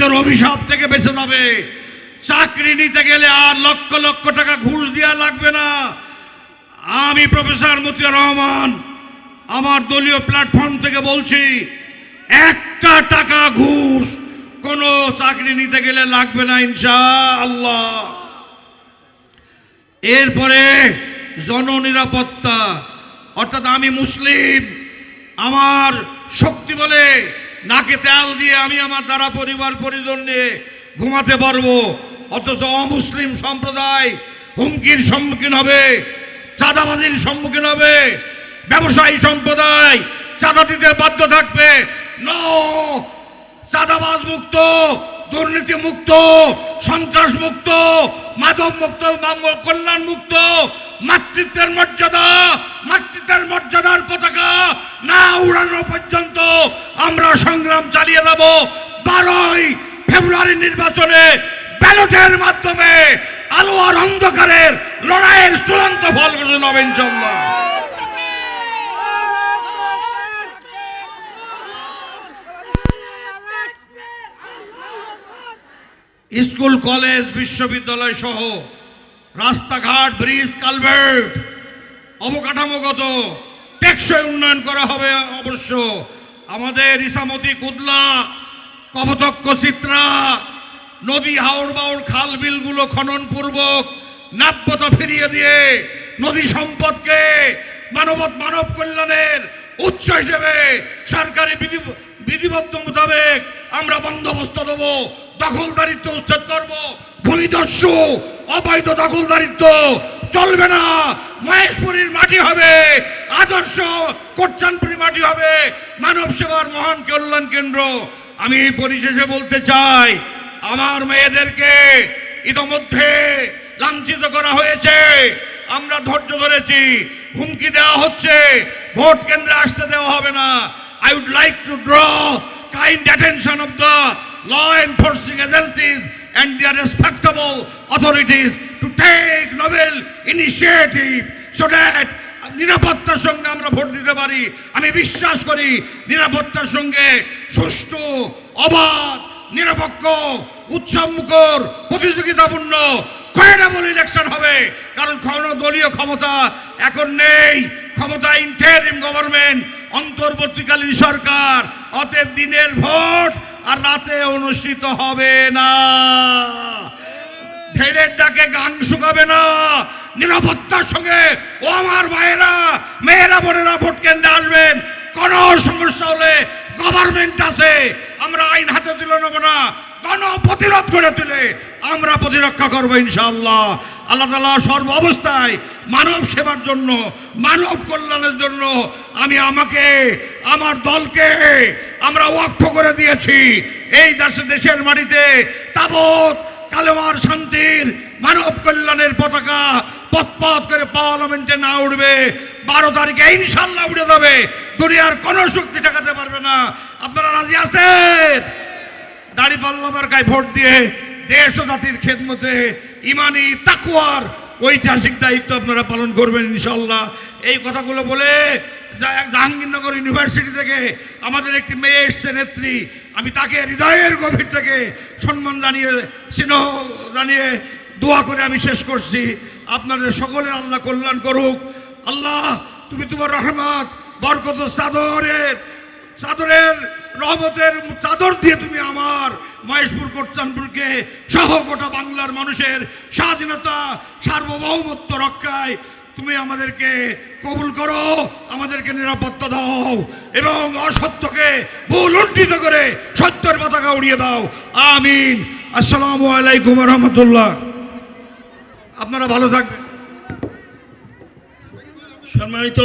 মৃত্যুর অভিশাপ থেকে বেঁচে যাবে। চাকরি নিতে গেলে আর লক্ষ লক্ষ টাকা ঘুষ দেওয়া লাগবে না। আমি প্রফেসর মতিয়ার রহমান, আমার দলীয় প্ল্যাটফর্ম থেকে বলছি, একটা টাকা ঘুষ কোনো চাকরি নিতে গেলে লাগবে না ইনশা আল্লাহ এরপরে জননিরাপত্তা, অর্থাৎ আমি মুসলিম, আমার শক্তি বলে নাকে তেল দিয়ে আমি আমার দ্বারা পরিবার পরিজন নিয়ে ঘুমাতে পারব। অথচ অমুসলিম সম্প্রদায় হুমকির সম্মুখীন হবে, চাঁদাবাজির সম্মুখীন হবে, ব্যবসায়ী সম্প্রদায় চাঁদা দিতে বাধ্য থাকবে। চাঁদাবাজ মুক্ত, দুর্নীতি মুক্ত, সন্ত্রাস মুক্ত মাদক মুক্ত কল্যাণ মুক্ত। মাতৃত্বের মর্যাদা, মাতৃত্বের মর্যাদার পতাকা না উড়ানো পর্যন্ত আমরা সংগ্রাম চালিয়ে যাব। বারোই ফেব্রুয়ারি নির্বাচনে ব্যালটের মাধ্যমে আলো আর অন্ধকারের লড়াইয়ের চূড়ান্ত ফল ঘোষণা হবে স্কুল, কলেজ, বিশ্ববিদ্যালয় সহ রাস্তাঘাট, ব্রিজ, কালভার্ট অবকাঠামোগত টেকসই উন্নয়ন করা হবে অবশ্য। আমাদের ইসামতি কুদলা, কপতক্ষ চিত্রা, নদী হাওড় বাউড় খাল বিলগুলো খননপূর্বক নাব্যতা ফিরিয়ে দিয়ে নদী সম্পদকে মানবত, মানব কল্যাণের উৎস হিসেবে সরকারি বিধিবদ্ধ মোতাবেক আমরা বন্দোবস্ত দেবো। দখলদারিত্ব উচ্ছেদ করব। ভূমিদস্যু অবৈধ দখলদারিত্ব চলবে না। মহেশপুরীর মাটি হবে, আদর্শ কোটচানপুরি মাটি হবে। মানব সেবার মহান কল্যাণ কেন্দ্র। আমি পরিশেষে বলতে চাই, আমার মেয়েদেরকে ইতোমধ্যে লাঞ্ছিত করা হয়েছে। আমরা ধৈর্য ধরেছি, হুমকি দেওয়া হচ্ছে। ভোট কেন্দ্রে আসতে দেওয়া হবে না। I would like to draw kind attention of the law enforcing agencies and their respectable authorities to take novel initiative so that নিরাপত্তার সঙ্গে আমরা ভোট দিতে পারি। আমি বিশ্বাস করি নিরাপত্তার সঙ্গে সুষ্ঠু, অবাধ, নিরপেক্ষ, উৎসবমুখর, প্রতিযোগিতাপূর্ণ কয়েডাবল ইলেকশন হবে। কারণ কোন দলীয় ক্ষমতা এখন নেই। ক্ষমতা ইন্টারিম গভর্নমেন্ট অন্তর্বর্তীকালীন সরকার, অতএব দিনের ভোট আর রাতে অনুষ্ঠিত হবে না। ঢেড়ের ডাকে গান শুকাবে না। নিরাপত্তার সঙ্গে ও আমার ভাইয়েরা, মেয়েরা, বোনেরা ভোট কেন্দ্রে আসবেন। কোন সমস্যা হলে গভর্নমেন্ট আছে। আমরা আইন হাতে তুলে নেব না। গণ প্রতিরোধ করে তুলে আমরা প্রতিরক্ষা করব ইনশাল্লাহ আল্লাহ তালা সর্ব অবস্থায় মানব সেবার জন্য, মানব কল্যাণের জন্য আমি আমাকে, আমার দলকে আমরা ওয়াক্ফ করে দিয়েছি। এই দেশে দেশের মাটিতে তাবৎ কালেমার শান্তির, মানব কল্যাণের পতাকা পথ করে পার্লামেন্টে না উঠবে। বারো তারিখে ইনশাল্লাহ উঠে যাবে। দুনিয়ার কোনো শক্তি ঠেকাতে পারবে না। আপনারা রাজি আছেন? দাড়ি পাল্লামার গায়ে ভোট দিয়ে দেশ ও জাতির খেদমতে ইমানি তাকুয়ার ঐতিহাসিক দায়িত্ব আপনারা পালন করবেন ইনশাল্লাহ। এই কথাগুলো বলে জাহাঙ্গীরনগর ইউনিভার্সিটি থেকে আমাদের একটি মেয়ে এসছে, নেত্রী। আমি তাকে হৃদয়ের গভীর থেকে সম্মান জানিয়ে, স্নেহ জানিয়ে দোয়া করে আমি শেষ করছি। আপনাদের সকলের আল্লাহ কল্যাণ করুক। আল্লাহ, তুমি তোমার রহমত, বরকত চাদরের চাদরের রহমতের চাদর দিয়ে তুমি আমার মহেশপুর কোটচানপুরকে সহ গোটা বাংলার মানুষের স্বাধীনতা, সার্বভৌমত্ব রক্ষায় তুমি আমাদেরকে কবুল করো, আমাদেরকে নিরাপত্তা দাও এবং অসত্যকে ভুল উল্টিত করে সত্যের পতাকা উড়িয়ে দাও। আমিন। আসসালামু আলাইকুম রহমতুল্লাহ। আপনারা ভালো থাকবেন। সম্মানিত